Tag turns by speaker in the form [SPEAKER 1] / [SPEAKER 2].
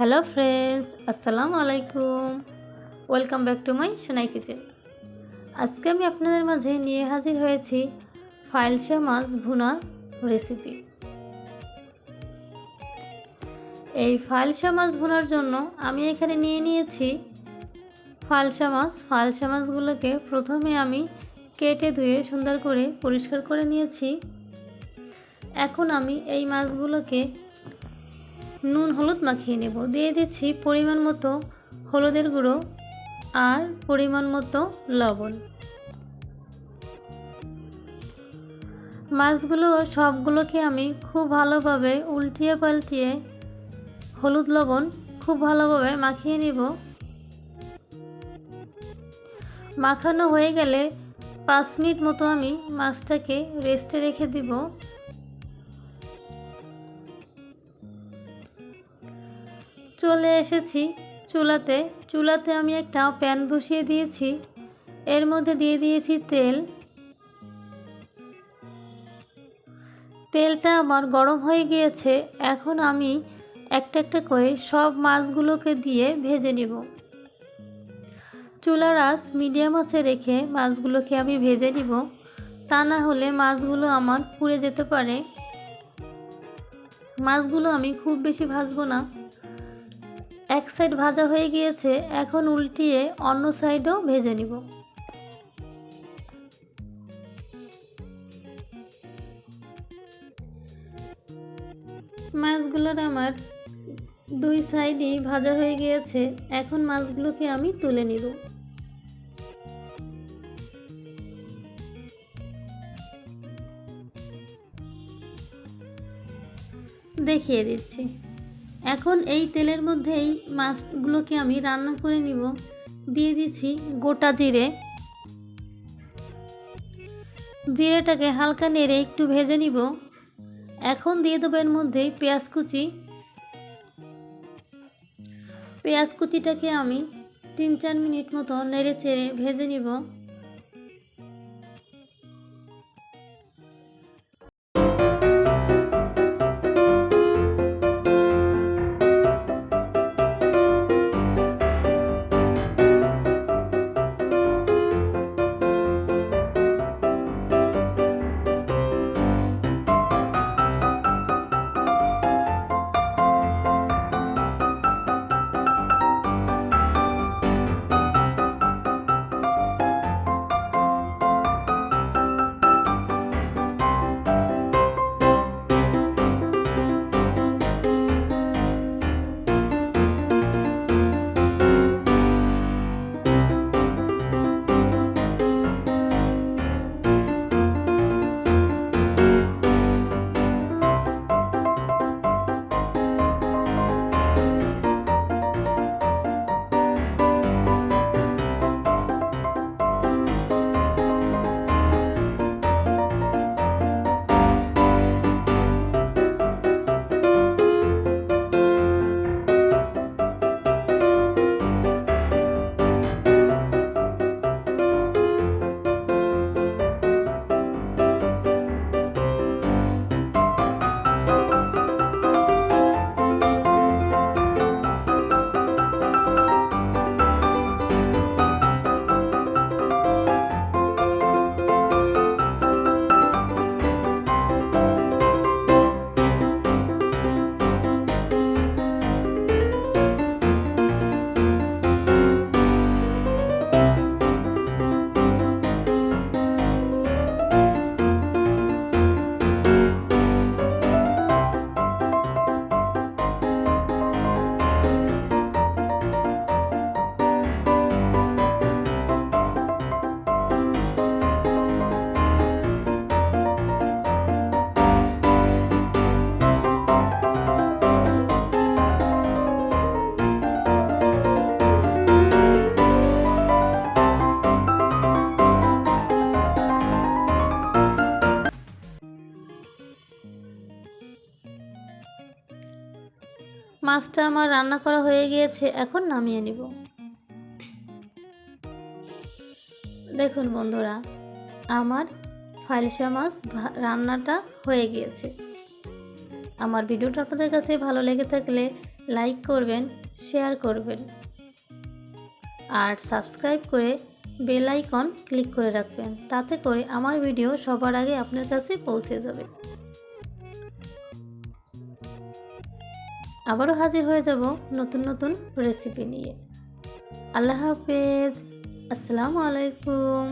[SPEAKER 1] Hello friends, আসসালামু আলাইকুম। Welcome back to my Sonai kitchen. আজকে আমি আপনাদের মাঝে নিয়ে হাজির হয়েছি ফাইলসা মাছ ভুনা রেসিপি এই ফাইলসা মাছ ভুনার জন্য আমি এখানে নিয়ে নিয়েছি ফালসা মাছ ফালসা মাছগুলোকে প্রথমে আমি কেটে ধুয়ে সুন্দর করে পরিষ্কার করে নিয়েছি। এখন আমি এই মাছগুলোকে নুন হলুদ মাখিয়ে নেব। দিয়ে দিচ্ছি পরিমাণ মতো হলুদের গুঁড়ো আর পরিমাণ মতো লবণ। মাছগুলো সবগুলোকে আমি খুব ভালোভাবে উল্টিয়ে পাল্টিয়ে হলুদ লবণ খুব ভালোভাবে মাখিয়ে নিব। মাখানো হয়ে গেলে পাঁচ মিনিট মতো আমি মাছটাকে রেস্টে রেখে দিব। চলে এসেছি চুলাতে। চুলাতে আমি একটা প্যান বসিয়ে দিয়েছি। এর মধ্যে দিয়ে দিয়েছি তেল। তেলটা আমার গরম হয়ে গিয়েছে। এখন আমি একটা একটা করে সব মাছগুলোকে দিয়ে ভেজে নেব। চুলার আঁচ মিডিয়াম আঁচে রেখে মাছগুলোকে আমি ভেজে নিব। তা না হলে মাছগুলো আমার পুড়ে যেতে পারে। মাছগুলো আমি খুব বেশি ভাজবো না। এক সাইড ভাজা হয়ে গিয়েছে, এখন উল্টিয়ে অন্য সাইডও ভেজে নিব। মাছগুলোর আমার দুই সাইডই ভাজা হয়ে গিয়েছে, এখন মাছগুলোকে আমি তুলে নিব। দেখিয়ে দিচ্ছি। এখন এই তেলের মধ্যেই মাছগুলোকে আমি রান্না করে নিব। দিয়ে দিচ্ছি গোটা জিরে। জিরেটাকে হালকা নেড়ে একটু ভেজে নিব। এখন দিয়ে দেবো এর মধ্যে পেঁয়াজ কুচি। পেঁয়াজ কুচিটাকে আমি তিন চার মিনিট মতো নেড়ে চেড়ে ভেজে নিব। মাছটা আমার রান্না করা হয়ে গিয়েছে, এখন নামিয়ে নিব। দেখুন বন্ধুরা, আমার ফাইলসা মাছ রান্নাটা হয়ে গিয়েছে। আমার ভিডিওটা আপনাদের কাছে ভালো লেগে থাকলে লাইক করবেন, শেয়ার করবেন। আর সাবস্ক্রাইব করে বেল আইকন ক্লিক করে রাখবেন, তাতে করে আমার ভিডিও সবার আগে আপনার কাছে পৌঁছে যাবে। আবারও হাজির হয়ে যাব নতুন নতুন রেসিপি নিয়ে। আল্লাহ হাফেজ। আসসালামু আলাইকুম।